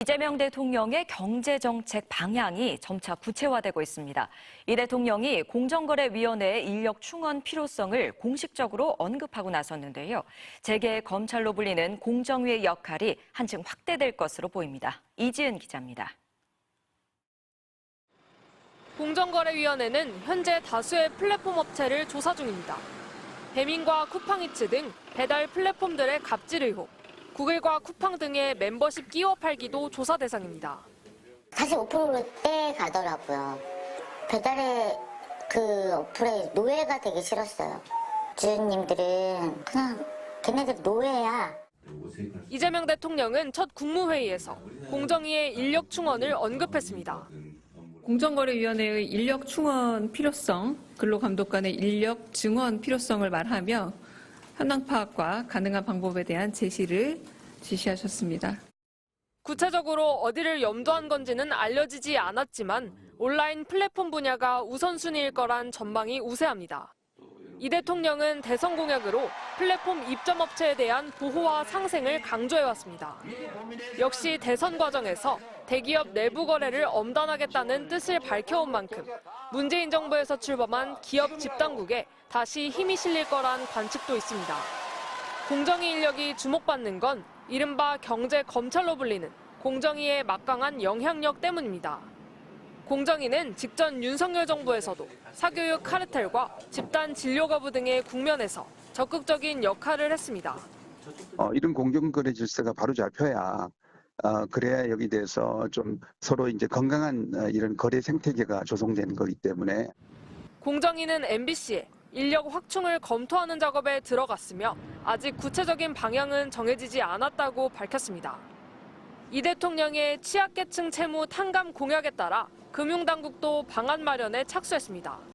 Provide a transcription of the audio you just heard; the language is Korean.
이재명 대통령의 경제정책 방향이 점차 구체화되고 있습니다. 이 대통령이 공정거래위원회의 인력 충원 필요성을 공식적으로 언급하고 나섰는데요. 재계 검찰로 불리는 공정위의 역할이 한층 확대될 것으로 보입니다. 이지은 기자입니다. 공정거래위원회는 현재 다수의 플랫폼 업체를 조사 중입니다. 배민과 쿠팡이츠 등 배달 플랫폼들의 갑질 의혹, 구글과 쿠팡 등의 멤버십 끼워 팔기도 조사 대상입니다. 45%로 떼 가더라고요. 배달의 그 어플에 노예가 되기 싫었어요. 주인님들은 그냥 걔네들 노예야. 이재명 대통령은 첫 국무회의에서 공정위의 인력 충원을 언급했습니다. 공정거래위원회의 인력 충원 필요성, 근로감독 관의 인력 증원 필요성을 말하며 현황 파악과 가능한 방법에 대한 제시를 지시하셨습니다. 구체적으로 어디를 염두한 건지는 알려지지 않았지만 온라인 플랫폼 분야가 우선순위일 거란 전망이 우세합니다. 이 대통령은 대선 공약으로 플랫폼 입점업체에 대한 보호와 상생을 강조해왔습니다. 역시 대선 과정에서 대기업 내부 거래를 엄단하겠다는 뜻을 밝혀온 만큼 문재인 정부에서 출범한 기업 집단국에 다시 힘이 실릴 거란 관측도 있습니다. 공정위 인력이 주목받는 건 이른바 경제 검찰로 불리는 공정위의 막강한 영향력 때문입니다. 공정위는 직전 윤석열 정부에서도 사교육 카르텔과 집단 진료 거부 등의 국면에서 적극적인 역할을 했습니다. 어, 이런 공정거래 질서가 바로 잡혀야 어, 그래야 여기 대해서 좀 서로 이제 건강한 어, 이런 거래 생태계가 조성되는 거기 때문에 공정위는 MBC에 인력 확충을 검토하는 작업에 들어갔으며 아직 구체적인 방향은 정해지지 않았다고 밝혔습니다. 이 대통령의 취약계층 채무 탕감 공약에 따라 금융당국도 방안 마련에 착수했습니다.